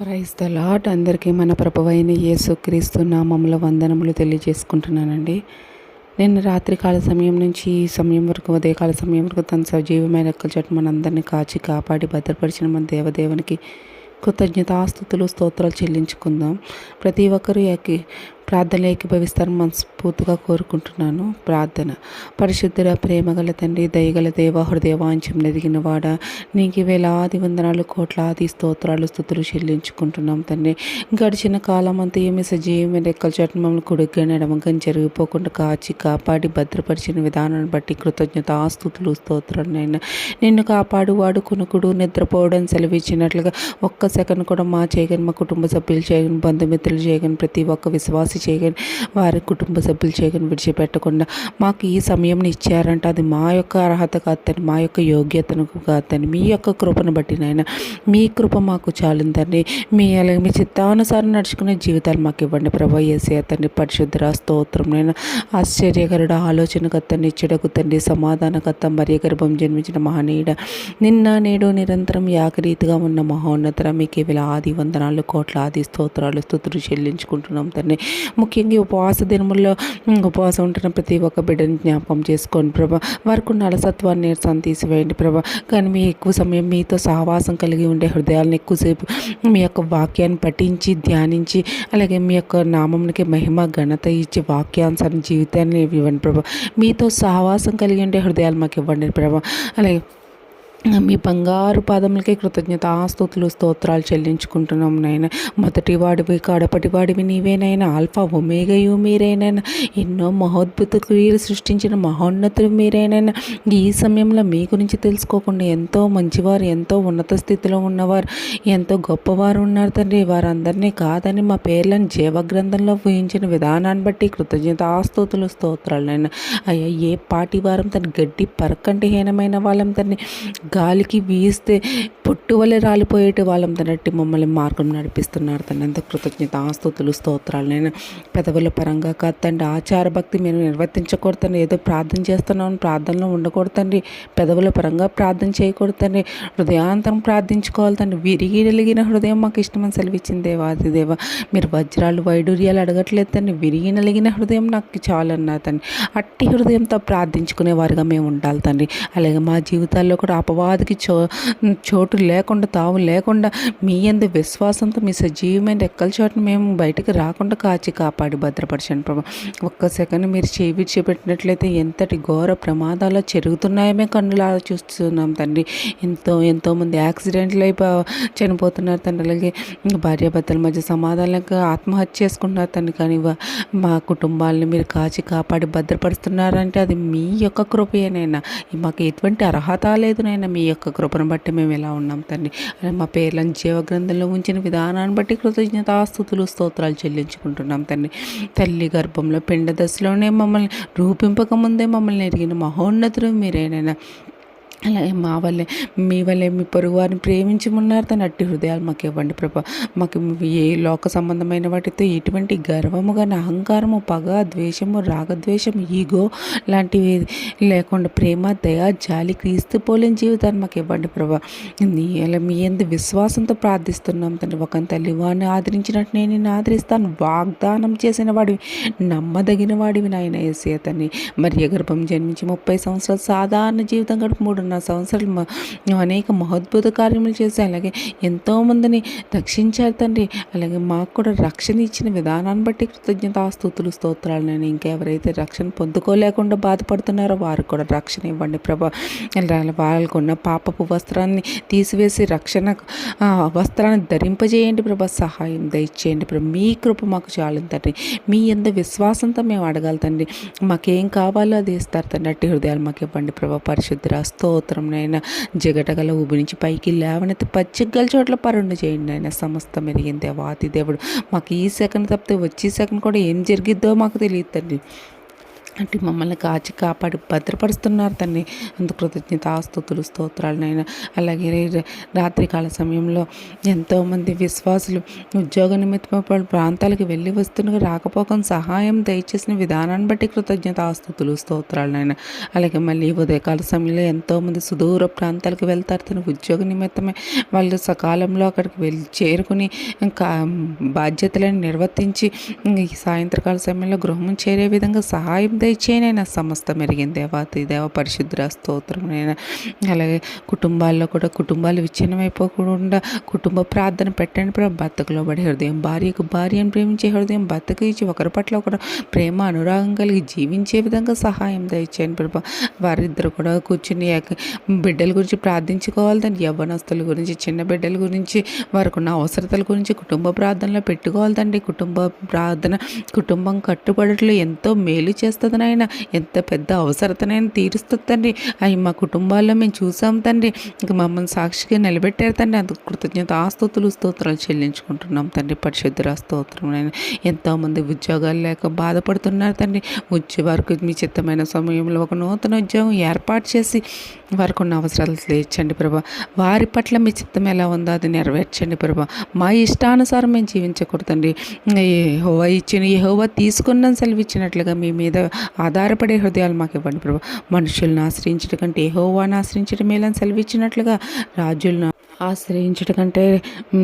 Praise the lot అందరికీ మన ప్రభువైన యేసుక్రీస్తు నామముల వందనములు తెలియజేసుకుంటున్నానండి. నేను రాత్రికాల సమయం నుంచి ఈ సమయం వరకు ఉదయకాల సమయం వరకు తన సజీవమైన చెట్టు మనందరినీ కాచి కాపాడి భద్రపరిచిన మన దేవదేవునికి కృతజ్ఞతాస్తుతులు స్తోత్రాలు చెల్లించుకుందాం. ప్రతి ఒక్కరూ ప్రార్థనలు ఏకీభవిస్తారని మనస్ఫూర్తిగా కోరుకుంటున్నాను. ప్రార్థన. పరిశుద్ధుల ప్రేమగల తండ్రి దయగల దేవ హృదయవాంఛం ఎదిగిన వాడ నీకు వేలాది వందనాలు కోట్లాది స్తోత్రాలు స్థుతులు చెల్లించుకుంటున్నాం తండ్రి. గడిచిన కాలం అంతా ఏమి సజీవమైన రెక్కల చట్టం మమ్మల్ని కొడుగ్గా ఎడమగని జరిగిపోకుండా కాచి కాపాడి భద్రపరిచిన విధానాన్ని బట్టి కృతజ్ఞత ఆస్తుతులు స్తోత్రాలు నైనా నిన్ను కాపాడు వాడు కునుకుడు నిద్రపోవడం సెలవిచ్చినట్లుగా ఒక్క సెకండ్ కూడా మా చేయగని మా కుటుంబ సభ్యులు చేయగని బంధుమిత్రులు చేయగని ప్రతి ఒక్క విశ్వాసం చేయగని వారి కుటుంబ సభ్యులు చేయగని విడిచిపెట్టకుండా మాకు ఈ సమయం ఇచ్చారంటే అది మా యొక్క అర్హత కాదని మా యొక్క యోగ్యతను కాదని మీ యొక్క కృపను బట్టి నాయన. మీ కృప మాకు చాలిందండి మీ అలాగే మీ చిత్తానుసారం నడుచుకునే జీవితాలు మాకు ఇవ్వండి ప్రభా. ఏసే తండ్రి పరిశుద్ధ స్తోత్రం నేను ఆశ్చర్యకరుడు ఆలోచన తండ్రి చెడకు తండ్రి సమాధానకర్త మరియ గర్భం జన్మించిన మహనీయుడ. నిన్న నేడు నిరంతరం యాకరీతిగా ఉన్న మహోన్నతర మీకు వేలాది వందనాలు కోట్లాది స్తోత్రాలు స్థుతులు చెల్లించుకుంటున్నాం తండ్రి. ముఖ్యంగా ఉపవాస దినముల్లో ఉపవాసం ఉంటున్న ప్రతి ఒక్క బిడ్డని జ్ఞాపకం చేసుకోండి ప్రభా వారికి ఉన్న అలసత్వాన్ని నీరసాన్ని తీసివేయండి ప్రభా. కానీ మీ ఎక్కువ సమయం మీతో సహవాసం కలిగి ఉండే హృదయాలను ఎక్కువసేపు మీ యొక్క వాక్యాన్ని పఠించి ధ్యానించి అలాగే మీ యొక్క నామంకి మహిమ ఘనత ఇచ్చి వాక్యానుసారం జీవితాన్ని ఇవ్వండి ప్రభా. మీతో సహవాసం కలిగి ఉండే హృదయాలు మాకు ఇవ్వండి ప్రభా. అలాగే మీ బంగారు పాదములకి కృతజ్ఞత ఆస్తుతులు స్తోత్రాలు చెల్లించుకుంటున్నాం నాయన. మొదటి వాడివి కడపటి వాడివి నీవేనైనా ఆల్ఫా ఒమేగయు మీరేనైనా ఎన్నో మహోద్భుత క్రియలు సృష్టించిన మహోన్నతులు మీరేనైనా ఈ సమయంలో మీ గురించి తెలుసుకోకుండా ఎంతో మంచివారు ఎంతో ఉన్నత స్థితిలో ఉన్నవారు ఎంతో గొప్పవారు ఉన్నారు తండ్రి. వారందరినీ కాదని మా పేర్లను జీవగ్రంథంలో ఊహించిన విధానాన్ని బట్టి కృతజ్ఞత ఆస్తుతులు స్తోత్రాలైనా అయ్యా ఏ పాటి వారం తన గడ్డి పరకంటి హీనమైన వాళ్ళం తన్ని గాలికి వీస్తే పొట్టు వల్ల రాలిపోయేటి వాళ్ళం తనట్టి మమ్మల్ని మార్గం నడిపిస్తున్నారు తన ఎంత కృతజ్ఞత ఆస్తుతులు స్తోత్రాలు. నేను పెదవుల పరంగా కత్తండి ఆచార భక్తి మేము నిర్వర్తించకూడదండి ఏదో ప్రార్థన చేస్తున్నామని ప్రార్థనలో ఉండకూడదండి పెదవుల పరంగా ప్రార్థన చేయకూడదండి హృదయాంతరం ప్రార్థించుకోవాలి తండ్రి. విరిగి నలిగిన హృదయం మాకు ఇష్టమని సెలవిచ్చింది దేవాది దేవ. మీరు వజ్రాలు వైడూర్యాలు అడగట్లేదు తండ్రి. విరిగి నలిగిన హృదయం నాకు చాలు తండ్రి. అట్టి హృదయంతో ప్రార్థించుకునే వారిగా మేము ఉండాలి తండ్రి. అలాగే మా జీవితాల్లో కూడా అపవాదికి చో చోటు లేకుండా తావు లేకుండా మీ ఎందు విశ్వాసంతో మీ సజీవమైన రెక్కల చోటును మేము బయటకు రాకుండా కాచి కాపాడి భద్రపరచండి ప్రభా. ఒక్క సెకండ్ మీరు చేయి విడిచిపెట్టినట్లయితే ఎంతటి ఘోర ప్రమాదాలు జరుగుతున్నాయో మేము కన్నులా చూస్తున్నాం తండ్రి. ఎంతో ఎంతోమంది యాక్సిడెంట్లు అయిపో చనిపోతున్నారు తండ్రి. అలాగే భార్యాభర్తల మధ్య సమాధానాలకు ఆత్మహత్య చేసుకుంటున్నారు తండ్రి. కానీ మా కుటుంబాలని మీరు కాచి కాపాడి భద్రపరుస్తున్నారంటే అది మీ యొక్క కృపయేనైనా మాకు ఎటువంటి అర్హత లేదునైనా మీ యొక్క కృపను బట్టి మేము ఎలా ఉన్నాం తండ్రి. అలా మా పేర్లను జీవగ్రంథంలో ఉంచిన విధానాన్ని బట్టి కృతజ్ఞతాస్తుతులు స్తోత్రాలు చెల్లించుకుంటున్నాం తండ్రి. తల్లి గర్భంలో పిండ దశలోనే మమ్మల్ని రూపింపక ముందే మమ్మల్ని ఎరిగిన మహోన్నతులు మీరేనైనా. అలాగే మా వల్లే మీ వల్లే మీ పొరుగు వారిని ప్రేమించమన్నారు. తన అట్టి హృదయాలు మాకు ఇవ్వండి ప్రభా. మాకు ఏ లోక సంబంధమైన వాటితో ఎటువంటి గర్వము కానీ అహంకారము పగ ద్వేషము రాగద్వేషం ఈగో లాంటివి లేకుండా ప్రేమ దయ జాలి క్రీస్తు పోలేని జీవితాన్ని మాకు ఇవ్వండి ప్రభా. నీ అలా మీ ఎందు విశ్వాసంతో ప్రార్థిస్తున్నాం తండ్రి. ఒక తల్లి వాడిని ఆదరించినట్టు నేను నిన్ను ఆదరిస్తాను. వాగ్దానం చేసిన వాడివి నమ్మదగిన వాడివి నాయన ఏసే అతన్ని మరి గర్భం జన్మించి ముప్పై సంవత్సరాలు సాధారణ జీవితం గడుపు మూడు మూడున్నర సంవత్సరాలు అనేక మహోద్భుత కార్యములు చేసి అలాగే ఎంతోమందిని రక్షించారు తండ్రి. అలాగే మాకు కూడా రక్షణ ఇచ్చిన విధానాన్ని బట్టి కృతజ్ఞతాస్తుతులు స్తోత్రాలు. నేను ఇంకెవరైతే రక్షణ పొందుకోలేకుండా బాధపడుతున్నారో వారికి కూడా రక్షణ ఇవ్వండి ప్రభా. వాళ్ళకున్న పాపపు వస్త్రాన్ని తీసివేసి రక్షణ వస్త్రాన్ని ధరింపజేయండి ప్రభా. సహాయం దయచేయండి ప్రభా. మీ కృప మాకు చాలు తండ్రి. మీ ఎంత విశ్వాసంతో మేము అడగాలి తండ్రి. మాకేం కావాలో అది ఇస్తారు తండ్రి. అట్టి హృదయాలు మాకు ఇవ్వండి ప్రభా. పరిశుద్ధ స్తోత్రం. నైనా జగటగల ఊబి నుంచి పైకి లేవనెత్తి పచ్చిగల చోట్ల పరుండు చేయండి ఆయన సమస్తం ఎరిగిందే వాతి దేవుడు. మాకు ఈ సెకండ్ తప్పితే వచ్చే సెకండ్ కూడా ఏం జరిగిద్దో మాకు తెలియదు తండ్రి. అంటే మమ్మల్ని కాచి కాపాడి భద్రపరుస్తున్నారు తండ్రి అందు కృతజ్ఞత ఆస్తుతులు స్తోత్రాలు నైనా అలాగే రాత్రికాల సమయంలో ఎంతోమంది విశ్వాసులు ఉద్యోగ నిమిత్తం ప్రాంతాలకు వెళ్ళి వస్తుండగా రాకపోకం సహాయం దయచేసిన విధానాన్ని బట్టి కృతజ్ఞత ఆస్తుతులు స్తోత్రాలు నైనా అలాగే మళ్ళీ ఉదయకాల సమయంలో ఎంతోమంది సుదూర ప్రాంతాలకు వెళ్తారు. తన ఉద్యోగ నిమిత్తమే వాళ్ళు సకాలంలో అక్కడికి వెళ్ళి చేరుకుని ఇంకా బాధ్యతలను నిర్వర్తించి సాయంత్రకాల సమయంలో గృహం చేరే విధంగా సహాయం దయచేయనైనా సమస్త మెరిగిన దేవాతి దేవ పరిశుద్ర స్తోత్రం అలాగే కుటుంబాల్లో కూడా కుటుంబాలు విచ్ఛిన్నమైపోకుండా కుటుంబ ప్రార్థన పెట్టండి ప్రభు. భర్తకులో పడే హృదయం భార్యకు భార్యను ప్రేమించే హృదయం భర్తకు ఇచ్చి ఒకరి పట్ల ఒకరు ప్రేమ అనురాగం కలిగి జీవించే విధంగా సహాయం దయచేయండి ప్రభు. వారిద్దరు కూడా కూర్చుని బిడ్డల గురించి ప్రార్థించుకోవాలి దాన్ని యవ్వనస్తుల గురించి చిన్న బిడ్డల గురించి వారికి ఉన్న అవసరతల గురించి కుటుంబ ప్రార్థనలో పెట్టుకోవాలి కుటుంబ ప్రార్థన కుటుంబం కట్టుబడట్లు ఎంతో మేలు చేస్తుంది నాయన ఎంత పెద్ద అవసరతనైనా తీరుస్తుంది తండ్రి. అవి మా కుటుంబాల్లో మేము చూసాం తండ్రి. ఇంక మమ్మల్ని సాక్షిగా నిలబెట్టారు తండ్రి. అందుకు కృతజ్ఞత ఆస్తుతులు స్తోత్రాలు చెల్లించుకుంటున్నాం తండ్రి. పరిశుద్ధుల స్తోత్రం నాయన. ఎంతోమంది ఉద్యోగాలు లేక బాధపడుతున్నారు తండ్రి. వచ్చే వారికి మీ చిత్తమైన సమయంలో ఒక నూతన ఉద్యోగం ఏర్పాటు చేసి వారికి ఉన్న అవసరాలు తీర్చండి ప్రభా. వారి పట్ల మీ చిత్తం ఎలా ఉందో అది నెరవేర్చండి ప్రభా. మా ఇష్టానుసారం మేము జీవించకూడదండి హోవా ఇచ్చిన ఈ హోవా తీసుకున్న సెలవు ఇచ్చినట్లుగా మీ మీద ఆధారపడే హృదయాలు మాకు ఇవ్వండి ప్రభా. మనుషులను ఆశ్రయించడం కంటే యెహోవాను ఆశ్రయించడం మేలని సెలవిచ్చినట్లుగా రాజులను ఆశ్రయించడం కంటే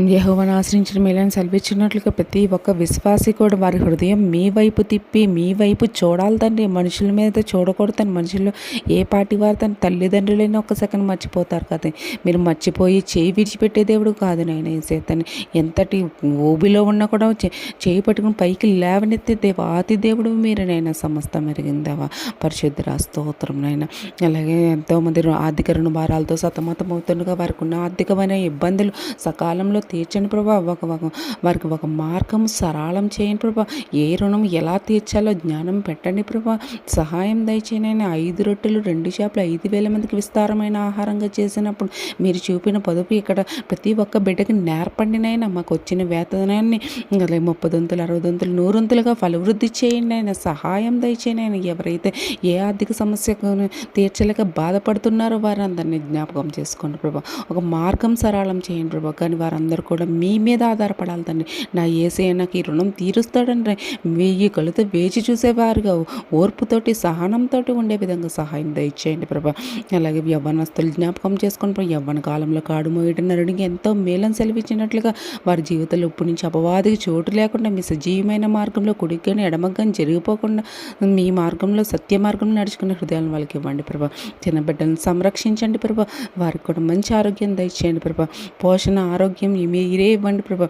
యహోవను ఆశ్రయించడం మేలని సెలవిచ్చినట్లుగా ప్రతి ఒక్క విశ్వాసి కూడా వారి హృదయం మీ వైపు తిప్పి మీ వైపు చూడాలి తండ్రి. మనుషుల మీద చూడకూడదు తన మనుషులు ఏ పాటి వారు తన తల్లిదండ్రులైనా ఒక సెకండ్ మర్చిపోతారు కదా. మీరు మర్చిపోయి చేయి విడిచిపెట్టే దేవుడు కాదు నాయన ఏసేతని ఎంతటి ఓబిలో ఉన్నా కూడా చే- చేయి పట్టుకుని పైకి లేవనెత్తే దేవాతి దేవుడు మీరు నైనా సమస్త మెరిగిందేవా పరిశుద్ధ స్తోత్రం నైనా అలాగే ఎంతోమంది ఆర్థిక రుణ భారాలతో సతమతం అవుతుండగా వారికి ఉన్న ఆర్థికమైన ఇబ్బందులు. సకాలంలో తీర్చండి ప్రభా. ఒక ఒక వారికి ఒక మార్గం సరళం చేయండి ప్రభా. ఏ రుణం ఎలా తీర్చాలో జ్ఞానం పెట్టండి ప్రభా. సహాయం దయచేయనైనా ఐదు రొట్టెలు రెండు చేపలు ఐదు వేల మందికి విస్తారమైన ఆహారంగా చేసినప్పుడు మీరు చూపిన పొదుపు ఇక్కడ ప్రతి ఒక్క బిడ్డకి నేర్పండినైనా మాకు వచ్చిన వేతనాన్ని అలాగే ముప్పదొంతులు అరవదొంతులు నూరొంతులుగా ఫలవృద్ధి చేయండి అయినా సహాయం దయచేనైనా ఎవరైతే ఏ ఆర్థిక సమస్యను తీర్చలేక బాధపడుతున్నారో వారందరినీ జ్ఞాపకం చేసుకోండి ప్రభా. ఒక మార్గం సరళం చేయండి ప్రభా. కానీ వారందరూ కూడా మీ మీద ఆధారపడాలి తండ్రి. నా ఏసే నాకు ఈ రుణం తీరుస్తాడండి వెయ్యి కలుతో వేచి చూసేవారుగా. ఓర్పుతోటి సహనంతో ఉండే విధంగా సహాయం దయచేయండి ప్రభా. అలాగే యవ్వనస్తులు జ్ఞాపకం చేసుకొని యవ్వన కాలంలో కాడు మోయటం నరుడికి ఎంతో మేలం సెలవిచ్చినట్లుగా వారి జీవితంలో ఇప్పటి నుంచి అపవాదికి చోటు లేకుండా మీ సజీవమైన మార్గంలో కుడికి ఎడమగ్గాని జరిగిపోకుండా మీ మార్గంలో సత్య మార్గంలో నడుచుకునే హృదయాలను వాళ్ళకి ఇవ్వండి ప్రభా. చిన్న బిడ్డలను సంరక్షించండి ప్రభా. వారికి కూడా మంచి ఆరోగ్యం దయచేయండి ప్రభా. పోషణ ఆరోగ్యం మీరే ఇవ్వండి ప్రభా.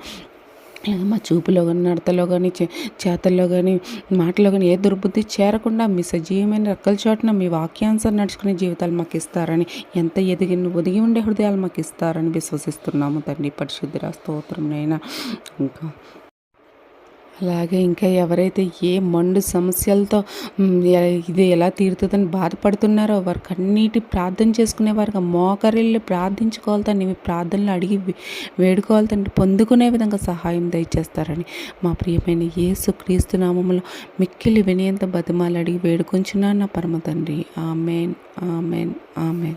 మా చూపులో కానీ నడతలో కానీ చే- చేతల్లో కానీ మాటలో కానీ ఏ దుర్బుద్ధి చేరకుండా మీ సజీవమైన రెక్కల చోటున మీ వాక్యానుసారం నడుచుకునే జీవితాలు మాకు ఇస్తారని ఎంత ఎదిగి ఒదిగి ఉండే హృదయాలు మాకు ఇస్తారని విశ్వసిస్తున్నాము తండ్రి. పరిశుద్ధి స్తోత్రం నైనా ఇంకా అలాగే ఇంకా ఎవరైతే ఏ మండు సమస్యలతో ఇది ఎలా తీరుతుందని బాధపడుతున్నారో వారు కన్నీటి ప్రార్థన చేసుకునే వారికి మోకరిల్లు ప్రార్థించుకోవాలి తండ్రి మీ ప్రార్థనలు అడిగి వేడుకోవాలి తండ్రి పొందుకునే విధంగా సహాయం దయచేస్తారని మా ప్రియమైన యేసు క్రీస్తు నామంలో మిక్కిలి వినయంత బతిమాలు అడిగి వేడుకొంచున్నాను నా పరమ తండ్రి. Amen amen amen.